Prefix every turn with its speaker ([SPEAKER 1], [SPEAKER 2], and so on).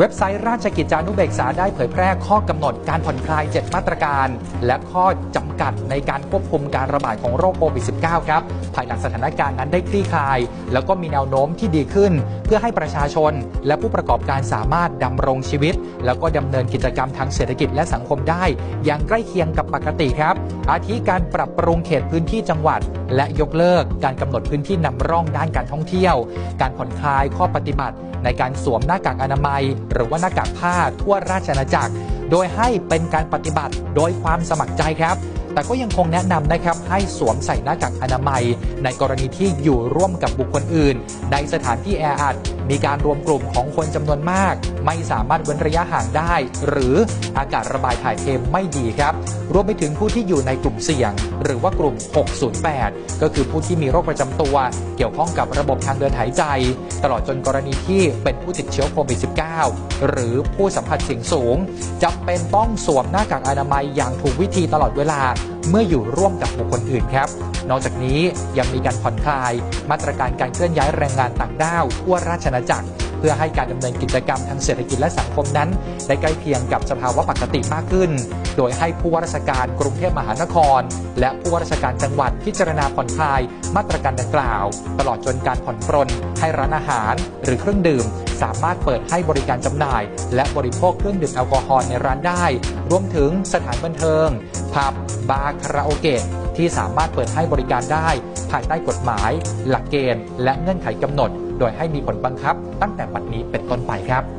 [SPEAKER 1] เว็บไซต์ราชกิจจานุเบกษาได้เผยแพร่ข้อกำหนดการผ่อนคลาย 7 มาตรการ และข้อจำกัดในการควบคุมการระบาดของโรคโควิด -19 ครับ ภายหลังสถานการณ์นั้นได้คลี่คลาย แล้วก็มีแนวโน้มที่ดีขึ้น เพื่อให้ประชาชน และผู้ประกอบการสามารถดำรงชีวิต แล้วก็ดำเนินกิจกรรมทางเศรษฐกิจและสังคมได้ อย่างใกล้เคียงกับปกติครับ อาทิการปรับปรุงเขตพื้นที่จังหวัด และยกเลิกการกำหนดพื้นที่นำร่องด้านการท่องเที่ยว การผ่อนคลายข้อปฏิบัติ ในการสวมหน้ากากอนามัยหรือว่าหน้ากากผ้าทั่วราชอาณาจักร โดยให้เป็นการปฏิบัติโดยความสมัครใจครับ แต่ก็ยังคงแนะนำนะครับให้สวมใส่หน้ากากอนามัย ในกรณีที่อยู่ร่วมกับบุคคลอื่น ในสถานที่แออัด มีการรวมกลุ่มของคนจำนวนมาก ไม่สามารถเว้นระยะห่างได้ หรืออากาศระบายถ่ายเทไม่ดีครับ รวมไปถึงผู้ที่อยู่ในกลุ่มเสี่ยง หรือว่ากลุ่ม 608 ก็คือผู้ที่มีโรคประจำตัว เกี่ยวข้องกับระบบทางเดินหายใจ ตลอดจนกรณีที่เป็นผู้ติดเชื้อโควิด -19 หรือผู้สัมผัสเสี่ยงสูงจำเป็นต้องสวมหน้ากากอนามัยอย่างถูกวิธีตลอดเวลา เมื่ออยู่ร่วมกับบุคคลอื่นครับ นอกจากนี้ยังมีการผ่อนคลายมาตรการการเคลื่อนย้ายแรงงานต่างด้าวทั่วราชอาณาจักร เพื่อให้การดำเนินกิจกรรมทางเศรษฐกิจและสังคมนั้น ได้ใกล้เคียงกับสภาวะปกติมากขึ้น โดยให้ผู้ว่าราชการกรุงเทพมหานคร และผู้ว่าราชการจังหวัดพิจารณาผ่อนคลายมาตรการดังกล่าว ตลอดจนการผ่อนปรนให้ร้านอาหาร หรือเครื่องดื่มสามารถเปิดให้บริการจำหน่าย และบริโภคเครื่องดื่มแอลกอฮอล์ในร้านได้ รวมถึงสถานบันเทิงผับบาร์คาราโอเกะที่สามารถเปิดให้บริการได้ ภายใต้กฎหมาย หลักเกณฑ์ และเงื่อนไขกำหนด โดยให้มีผลบังคับตั้งแต่บัดนี้เป็นต้นไปครับ